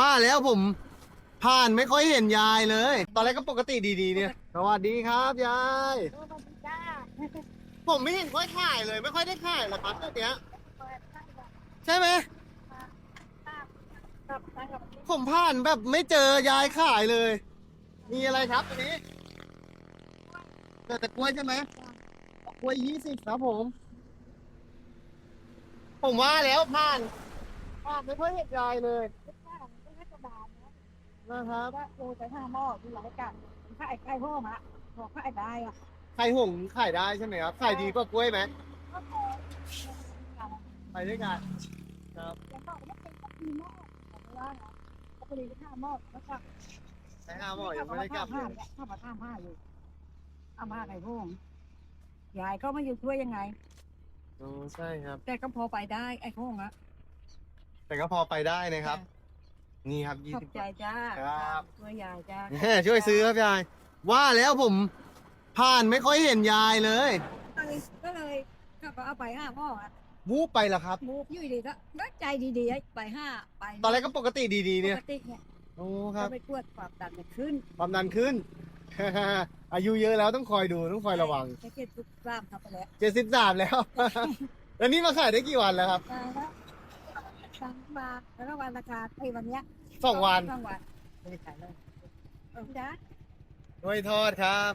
ว่าแล้วผมผ่านไม่ค่อยเห็นยายเลย ตอนแรกก็ปกติดีๆเนี่ย สวัสดีครับยาย สวัสดีจ้าผมไม่เห็นค่อยถ่ายเลย ไม่ค่อยได้ถ่ายหรอกครับตัวเนี้ยเปิดให้แบบใช่ไหมภาพกับกับผมผ่านแบบไม่เจอยายขายเลย มีอะไรครับตัวนี้เกิดแต่กล้วยใช่ไหมกล้วยยี่สิบครับผม ผมว่าแล้วผ่านผ่านไม่ค่อยเห็นยายเลย นะครับว่าโรยไปห้าหม้อที่หลายกันข้าวไอ้ไก่ห้อมะบอกข้าวไอ้ได้อะไข่หงส์ขายได้ใช่ไหมครับ ขายดีกว่ากล้วยไหมก็พอไปด้วยกันครับยังบอกว่าเป็นมีหม้อของร้านนะก็ไปเลยห้าหม้อแล้วก็ไปห้าหม้อยังไม่ได้กลับเลห้ายเนี่ยข้าวมาข้ามห้าอยู่ข้ามห้าไก่ห้องยายก็ไม่อยู่ช่วยยังไงโอ้ใช่ครับ แต่ก็พอไปได้ไอ้ห้องอะแต่ก็พอไปได้นะครับ นี่ครับยี่ขอบสิบใจจ้าครับช่วยยายจ้าช่วยซื้อครับยาย ว่าแล้วผมผ่านไม่ค่อยเห็นยายเลยก็เลยก็เอาไปห้าหม้ออะวูบไปเหรอครับ มูกอยู่ดีก็รักใจดีๆไปห้าไปตอนแรกก็ปกติดีๆเนี่ยปกติเนี่ยโอ้ครับจะไปตรวจความดันเนี่ยขึ้นความดันขึ้น อายุเยอะแล้วต้องคอยดูต้องคอยระวังจะเก็บทุกกล้ามทำไปแล้วเจ็ดสิบสามแล้ว แล้วนี่มาขายได้กี่วันแล้วครับ ตายแล้ วสั่งมาแล้วก็วันราคาไอ้วันเนี้ยสองวันสองวันไม่ได้ขายเลยเออจ้าไว้ทอดครับ